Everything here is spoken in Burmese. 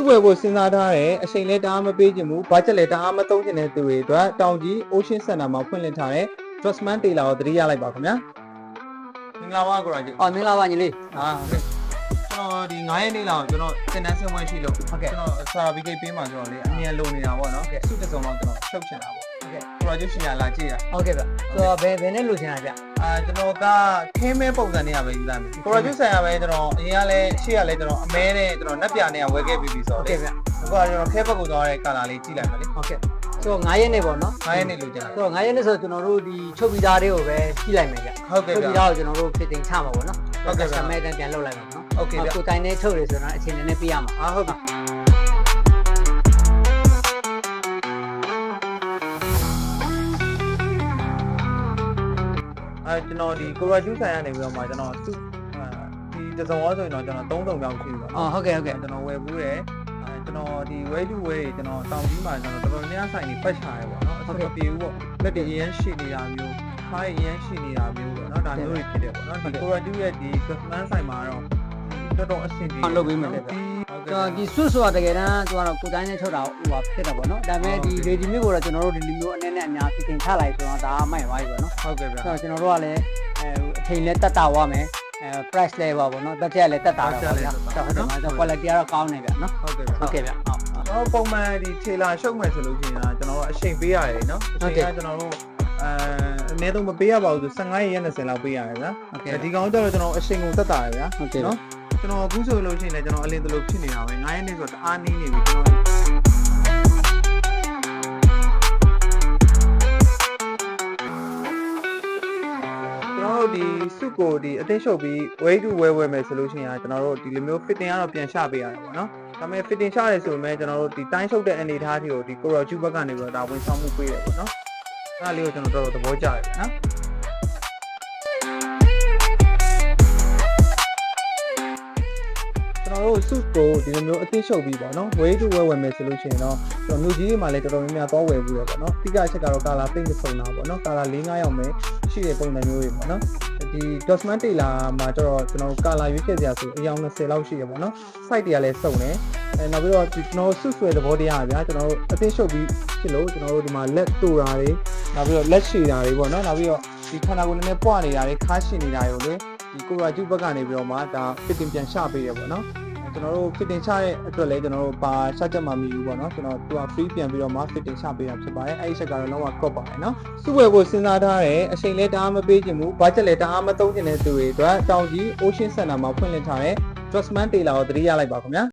စုဝယ်ဖို့စဉ်းစားထားတယ်အချိန်လည်းတအားမပေးချင်ဘူးဘတ်ဂျက်လည်းတအားမသုံးချင်တဲ့သူတွေအတွက်တောင်ကြီး Ocean Center မှာဖွင့်လှစ်ထားတဲ့ Dressman Tailor ကိုတတိရလိုက်ပါခင်ဗျာမင်္ဂလာပါကိုရာကြီးအော်မင်္ဂလာပါညီလေးဟာဟုတ်ကျွန်တော်ဒီ9ရက်နေ့လောက်ကျွန်တော်တင်တန်းဆင်းပွဲရှိလို့ဟုတ်ကဲ့ကျွန်တော်ဆာရာဘီကိတ်ပေးမှကျွန်တော်လေအမြင်လုံနေတာပေါ့နော်စုတစ်စုံတော့ကျွန်တော်ဖြုတ်ချင်တာပေါ့ဟုတ်ကဲ့ ကိုရာကြီးရှင်ရလာကြည့်ရဟုတ်ကဲ့ဗျဆိုတော့ဘယ်ဘယ်နဲ့လိုချင်တာဗျအာကျွန်တော်ကခင်းမဲပုံစံနဲ့ရပဲယူလိုက်မယ်ကိုရာကြီးဆိုင်ရပဲကျွန်တော်အရင်ကလည်းရှေ့ကလည်းကျွန်တော်အမဲနဲ့ကျွန်တော်နက်ပြနဲ့ဝယ်ခဲ့ပြီးပြီဆိုဟုတ်တော့လေကဲ့ဗျအခုကကျွန်တော်ခဲဘက်ကိုသွားတဲ့ကာလာလေးကြည့်လိုက်မယ်လေဟုတ်ကဲ့ဆိုတော့9ရက်နေ့ပေါ့နော်9ရက်နေ့လိုချင်တာဆိုတော့9ရက်နေ့ဆိုတော့ကျွန်တော်တို့ဒီချုပ်ပြီးသားတွေကိုပဲကြီးလိုက်မယ်ဗျဟုတ်ကဲ့ချုပ်ဗျပြီးသားကိုကျွန်တော်တို့ fitting ချမှာပေါ့နော်ဟုတ်ကဲ့ဗျဆမဲတန်းပြန်လုပ်လိုက်မှာနော်ဟုတ်ကဲ့ဗျကိုတိုင်းနဲ့ချုပ်တယ်ဆိုတော့အချိန်နဲ့ပြရမှာအားဟုတ်ပြီ အဲကျွန်တော်ဒီကိုရာဂျူးဆိုင်ကနေပြီးတော့မှကျွန်တော်စုအာဒီတစုံရောဆိုရင်တော့ကျွန်တော်3စုံမြောက်ရှိပြီပေါ့အော်ဟုတ်ကဲ့ဟုတ်ကဲ့ကျွန်တော်ဝယ်ဘူးတယ်အဲကျွန်တော်ဒီဝဲလူဝဲတွေကျွန်တော်တောင်ကြီးမှာကျွန်တော်တော်တော်များများဆိုင်နေပတ်ချာရပေါ့နော်အဆင်မပြေဘူးပေါ့လက်တွေအရင်ရှိနေတာမျိုးခါးရအရင်ရှိနေတာမျိုးပေါ့နော်ဒါမျိုးတွေဖြစ်တယ်ပေါ့နော်ဒီကိုရာဂျူးရဲ့ဒီ customer ဆိုင်မှာတော့တော်တော်အဆင်ပြေအောင်လုပ်ပေးမယ်လေဗျဟုတ် ကျွန်တော်ကဲ့ဒီဆွတ်ဆိုတာတကယ်တမ်းကျွန်တော်ကိုတိုင်းနဲ့ချုပ်တာဟိုပါဖြစ်တာပေါ့နော်ဒါပေမဲ့ဒီ ready made ကိုတော့ကျွန်တော်တို့ဒီလိုမျိုးအနေနဲ့အများ fitting ချလိုက်ဆိုတော့ဒါကမိုက်သွားပြီပေါ့နော်ဟုတ်ကဲ့ဗျာဆိုတော့ကျွန်တော်တို့ကလည်းအဲအချိန်လည်းတက်တာဝမယ်အဲ price လည်းပါပေါ့နော် budget လည်းတက်တာတော့ပါဗျာဟုတ်တယ်နော် quality ကတော့ကောင်းနေဗျာနော်ဟုတ်ကဲ့ဗျာဟုတ်ကဲ့ဗျဟုတ်ကျွန်တော်ပုံမှန်ဒီခြေလာရှုပ်မယ်ဆိုလို့ရှိရင်ကျွန်တော်အချိန်ပေးရတယ်နော်အချိန်ကကျွန်တော်တို့အဲအနည်းဆုံးမပေးရပါဘူးဆို15ရက်20လောက်ပေးရတယ်ဗျာဟုတ်ကဲ့ဒီကောင်ကျတော့ကျွန်တော်အချိန်ကိုသက်တာရဗျာဟုတ်ကဲ့နော် ကျွန်တော်အခုဆိုလို့ရှိရင်လည်းကျွန်တော်အလင်းတလို့ဖြစ်နေတာပဲ9ရက်နေ့ဆိုတော့တအားနည်းနေပြီကျွန်တော်ကျွန်တော်တို့ဒီစုကိုဒီအသိရှုပ်ပြီး way to wear ဝယ်မယ်ဆိုလို့ရှိရင်ကျွန်တော်တို့ဒီလိုမျိုး fitting ကတော့ပြန်ချပေးရတယ်ပေါ့နော်ဒါပေမဲ့ fitting ချရဲဆိုပေမဲ့ကျွန်တော်တို့ဒီတိုင်းရှုပ်တဲ့အနေအထားတွေကိုဒီ Coral Tube ဘက်ကနေပြီးတော့ဒါဝန်ဆောင်မှုပေးတယ်ပေါ့နော်အဲ့ဒါလေးကိုကျွန်တော်တော်တော်သဘောကျတယ်ဗျာနော် suit ကိုဒီလိုမျိုးအသိရှုပ်ပြီးပေါ့နော် way to wear ဝယ်မယ်ဆိုလို့ရှိရင်တော့ကျွန်တော်မျိုးကြီးတွေမှာလည်းတော်တော်များများသွားဝယ်ဘူးရပေါ့နော်အဓိကအချက်ကတော့ color pink စုံတာပေါ့နော် color ၄၅ရောက်မယ်ရှိတဲ့ပုံစံမျိုးတွေပေါ့နော်ဒီ Dosman Tailor မှာကျတော့ကျွန်တော် color ရွေးချယ်စရာဆိုအယောင်20လောက်ရှိရပေါ့နော် site တွေကလည်းစုံတယ်အဲနောက်ပြီးတော့ဒီကျွန်တော် suit ဆွဲသဘောတရားဗျာကျွန်တော်တို့အသိရှုပ်ပြီးဖြစ်လို့ကျွန်တော်တို့ဒီမှာလက်တူတာတွေနောက်ပြီးတော့လက်ရှည်တာတွေပေါ့နော်နောက်ပြီးတော့ဒီခန္ဓာကိုယ်နည်းနည်းပွားနေတာတွေခါရှည်နေတာတွေကိုလေဒီကိုရာကျူဘက်ကနေပြီးတော့မှဒါ fitting ပြန်ရှပေးရပေါ့နော် ကျွန်တော်တို့ fitting ချတဲ့အတွက်လည်းကျွန်တော်တို့ပါချချက်မှမယူဘူးပေါ့နော်ကျွန်တော်သူက free ပြန်ပြီးတော့မှ fitting ချပေးတာဖြစ်ပါတယ်အဲ့ဒီချက်ကတော့လုံးဝ crop ပါတယ်နော်စုဝယ်ဖို့စဉ်းစားထားတယ်အချိန်လည်းတအားမပေးချင်ဘူး budget လည်းတအားမသုံးချင်တဲ့သူတွေအတွက်တောင်ကြီး Ocean Center မှာဖွင့်လှစ်ထားတဲ့ Dressman Tailor ကိုတတိရလိုက်ပါခင်ဗျာ